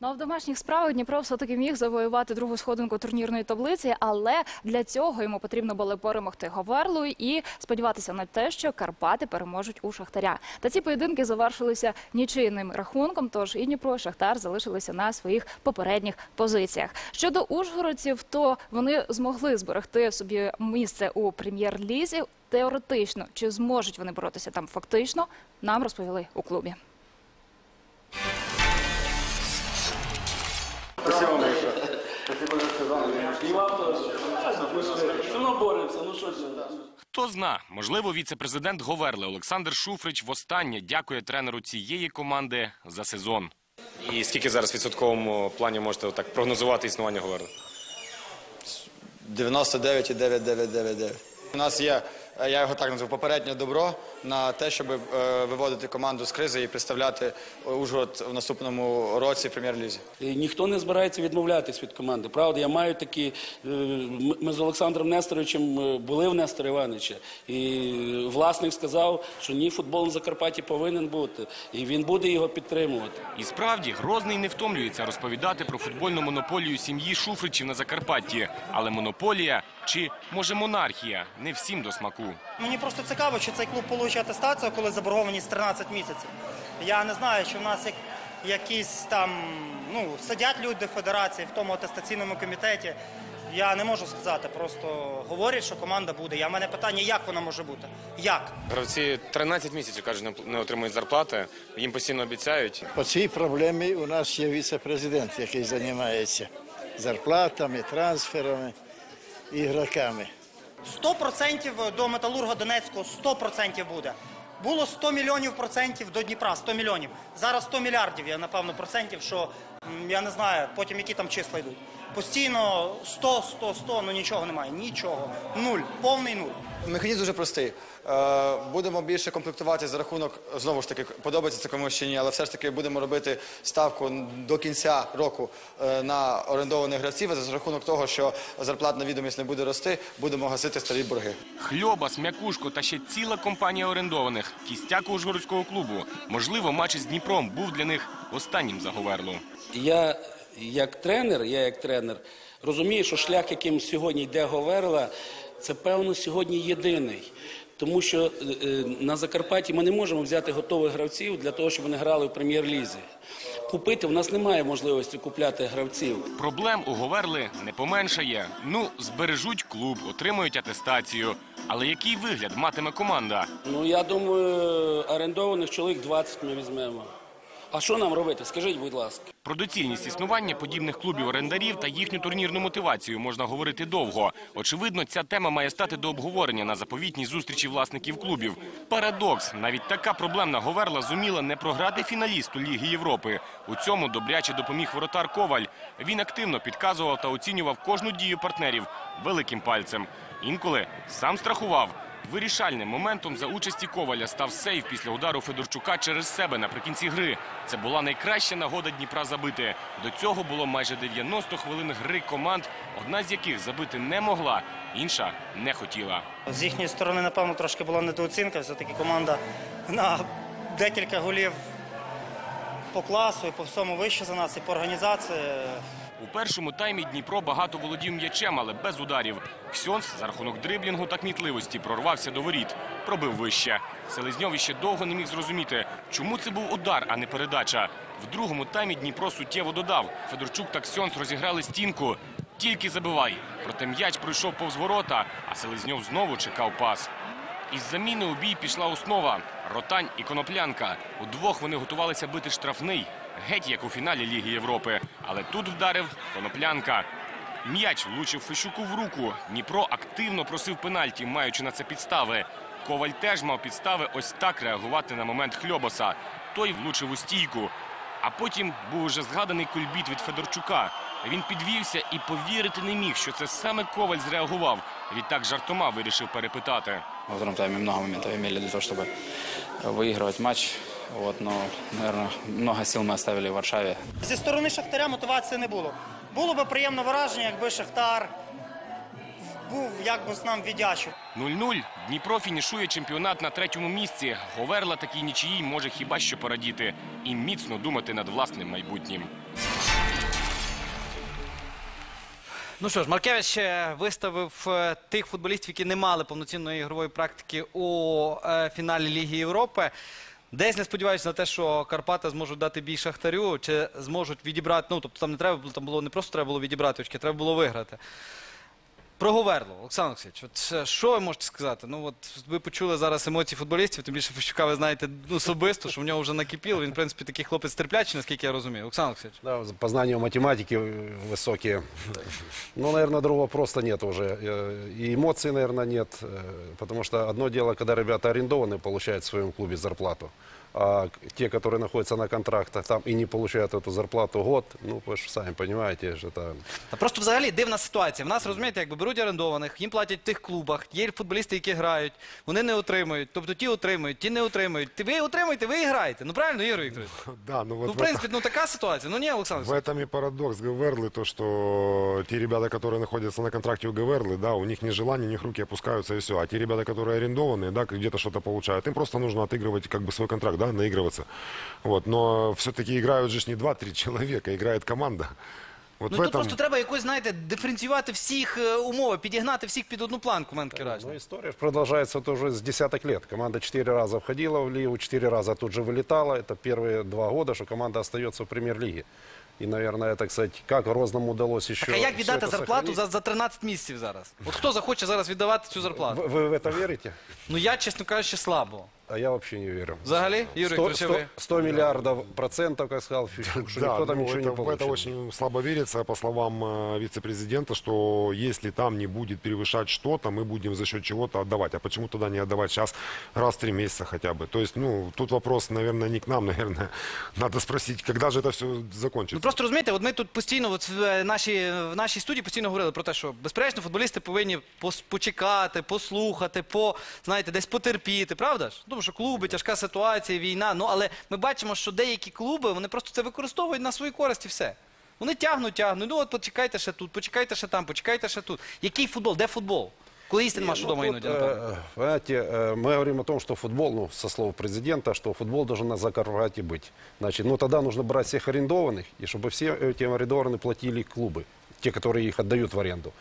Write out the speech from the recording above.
Ну а в домашніх справах Дніпро все-таки міг завоювати другу сходинку турнірної таблиці, але для цього йому потрібно було перемогти Говерлу і сподіватися на те, що Карпати переможуть у Шахтаря. Та ці поєдинки завершилися нічийним рахунком. Тож і Дніпро, і Шахтар залишилися на своїх попередніх позиціях. Щодо ужгородців, то вони змогли зберегти собі місце у прем'єр-лізі. Теоретично чи зможуть вони боротися там фактично, нам розповіли у клубі. Все одно боремося, ну що ж. Хто зна, можливо, віце-президент Говерли Олександр Шуфрич востаннє дякує тренеру цієї команди за сезон. І скільки зараз в відсотковому плані можете так прогнозувати існування Говерли? 99,9999. У нас є, я його так назву, попереднє добро на те, щоб е, виводити команду з кризи і представляти Ужгород в наступному році в прем'єр-лізі. Ніхто не збирається відмовлятись від команди. Правда, я маю такі. е, Ми з Олександром Несторовичем е, були в Нестора Івановича. І власник сказав, що ні, футбол на Закарпатті повинен бути. І він буде його підтримувати. І справді Грозний не втомлюється розповідати про футбольну монополію сім'ї Шуфричів на Закарпатті. Але монополія чи може монархія не всім до смаку. Мені просто цікаво, чи цей клуб получить атестацію, коли заборгованість 13 місяців. Я не знаю, чи в нас як, якісь там ну сидять люди в федерації в тому атестаційному комітеті. Я не можу сказати, просто говорять, що команда буде. Я в мене питання, як вона може бути? Як? Гравці 13 місяців кажуть, не- не отримують зарплати. Їм постійно обіцяють. По цій проблемі у нас є віце-президент, який займається зарплатами, трансферами, ігроками. 100% до Металурга Донецького 100% буде. Було 100 мільйонів процентів до Дніпра, 100 мільйонів. Зараз 100 мільярдів, я напевно, процентів, що я не знаю, потім які там числа йдуть. Постійно 100, 100, 100, ну нічого немає, нічого. Нуль, повний нуль. Механізм дуже простий. Е, Будемо більше комплектувати за рахунок, знову ж таки, подобається це комусь чи ні, але все ж таки будемо робити ставку до кінця року е, на орендованих гравців. а За рахунок того, що зарплатна відомість не буде рости, будемо гасити старі борги. Хльоба, Смякушко та ще ціла компанія орендованих. Кістяк Ужгородського клубу. Можливо, матч із Дніпром був для них останнім за Говерлу. Я як тренер, я як тренер розумію, що шлях, яким сьогодні йде Говерла, це певно сьогодні єдиний. Тому що е, е, на Закарпатті ми не можемо взяти готових гравців для того, щоб вони грали в прем'єр-лізі. Купити в нас немає можливості купляти гравців. Проблем у Говерли не поменшає. Ну, збережуть клуб, отримують атестацію. Але який вигляд матиме команда? Ну я думаю, орендованих чоловік 20 ми візьмемо. А що нам робити? Скажіть, будь ласка. Про доцільність існування подібних клубів орендарів та їхню турнірну мотивацію можна говорити довго. Очевидно, ця тема має стати до обговорення на заповітній зустрічі власників клубів. Парадокс, навіть така проблемна Говерла зуміла не програти фіналісту Ліги Європи. У цьому добряче допоміг воротар Коваль. Він активно підказував та оцінював кожну дію партнерів великим пальцем. Інколи сам страхував. Вирішальним моментом за участі Коваля став сейв після удару Федорчука через себе наприкінці гри. Це була найкраща нагода Дніпра забити. До цього було майже 90 хвилин гри команд, одна з яких забити не могла, інша не хотіла. З їхньої сторони, напевно, трошки була недооцінка. Все-таки команда на декілька голів по класу і по всьому вище за нас, і по організації. У першому таймі Дніпро багато володів м'ячем, але без ударів. Ксьонс за рахунок дриблінгу та кмітливості прорвався до воріт, пробив вище. Селезньов іще довго не міг зрозуміти, чому це був удар, а не передача. В другому таймі Дніпро суттєво додав. Федорчук та Ксьонс розіграли стінку. Тільки забивай. Проте м'яч пройшов повз ворота, а Селезньов знову чекав пас. Із заміни у бій пішла основа. Ротань і Коноплянка. Удвох вони готувалися бити штрафний Геть як у фіналі Ліги Європи. Але тут вдарив Коноплянка. М'яч влучив Фещуку в руку. Дніпро активно просив пенальті, маючи на це підстави. Коваль теж мав підстави ось так реагувати на момент Хльобоса. Той влучив у стійку. А потім був уже згаданий кульбіт від Федорчука. Він підвівся і повірити не міг, що це саме Коваль зреагував. Відтак жартома вирішив перепитати. Во втором тайме много моментов имели для того, чтобы выигрывать матч. Вот, но, наверное, много сил мы оставили в Варшаве. Зі сторони Шахтаря мотивації не було. Було би приємне враження, якби Шахтар був якось нам віддячив. 0-0. Дніпро фінішує чемпіонат на третьому місці. Говерла такій нічиїй може хіба що порадіти і міцно думати над власним майбутнім. Ну що ж, Маркевич е, виставив е, тих футболістів, які не мали повноцінної ігрової практики у е, фіналі Ліги Європи. Десь не сподіваюся на те, що Карпати зможуть дати бій Шахтарю, чи зможуть відібрати. Ну тобто там не треба було, там було не просто треба було відібрати очки, треба було виграти. Про Говерло, Олександр Олексійович, от е, що ви можете сказати? Ну от ви почули зараз емоції футболістів, тим більше Фещука ви знаєте ну, особисто, що в нього вже накипіло. Він, в принципі, такий хлопець терплячий, наскільки я розумію. Олександр Олексійович. Да, по знанию математики э, высокие. Ну, наверное, другого просто нет уже. Э, И эмоций, наверное, нет. э, Потому что одно дело, когда ребята арендованные получают в своем клубе зарплату, а к- те, которые находятся на контрактах там и не получают эту зарплату год, ну, вы же сами понимаете, что это... Та просто взагалі дивна ситуація. В нас розумієте, якби беруть орендованих, їм платять в тих клубах, є футболісти, які грають, вони не отримують. Тобто ті отримують, ті не отримують. Ти ви отримуєте, ви і граєте. Ну правильно, Ігор Вікторович? Да, ну вот Ну, в в, принципі, ну така ситуація. Ну ні, Олександр. этом, в этом и парадокс Гаверлы, то, что те ребята, которые находятся на контракте у Гаверлы, да, у них ни желания, у них руки опускаются и все. А те ребята, которые арендованные, да, где-то что-то получают, им просто нужно отыгрывать как бы свой контракт, да, наигрываться. Вот, но все-таки играют же ж не 2-3 человека, играет команда. Вот Ну в тут этом... просто треба якось, знаєте, диференціювати всіх е, умови, підігнати всіх під одну планку, в мене таке Ну, враження. история ж продолжается вот уже с десяток лет. Команда четыре раза входила в лигу, четыре раза тут же вылетала. Это первые два года, что команда остается в премьер-лиге. И, наверное, это, кстати, как Грозному удалось еще... Так а як всё віддати это зарплату сохранить? за, за 13 місяців зараз? От хто захоче зараз віддавати цю зарплату? Вы, вы в это верите? Ну я, чесно кажучи, слабо. А я вообще не верю. Взагалі, Юрій 100, Вікторович, а ви? 100 миллиардов процентов, как сказал Фишук, что Да, никто там ну, ничего это, не в получит. это очень слабо верится, по словам э, вице-президента, что если там не будет превышать что-то, мы будем за счет чего-то отдавать. А почему тогда не отдавать сейчас раз в три месяца хотя бы? То есть, ну, тут вопрос, наверное, не к нам, наверное, надо спросить, когда же это все закончится. Просто розумієте, от ми тут постійно, от в е, нашій, в нашій студії постійно говорили про те, що безперечно футболісти повинні пос- почекати, послухати, по знаєте, десь потерпіти, правда ж? Тому що клуби, тяжка ситуація, війна. Ну але ми бачимо, що деякі клуби вони просто це використовують на свою користь і все. Вони тягнуть, тягнуть. Ну от почекайте ще тут, почекайте ще там, почекайте ще тут. Який футбол? Де футбол? Коли істин нема що Ну, дома тут, іноді, напевно. э, Понимаете, э, мы говорим о том, что футбол, ну, со слов президента, что футбол должен на Закарпатье быть. Значит, ну, тогда нужно брать всех арендованных, и чтобы все эти арендованные платили клубы, те, которые их отдают в аренду.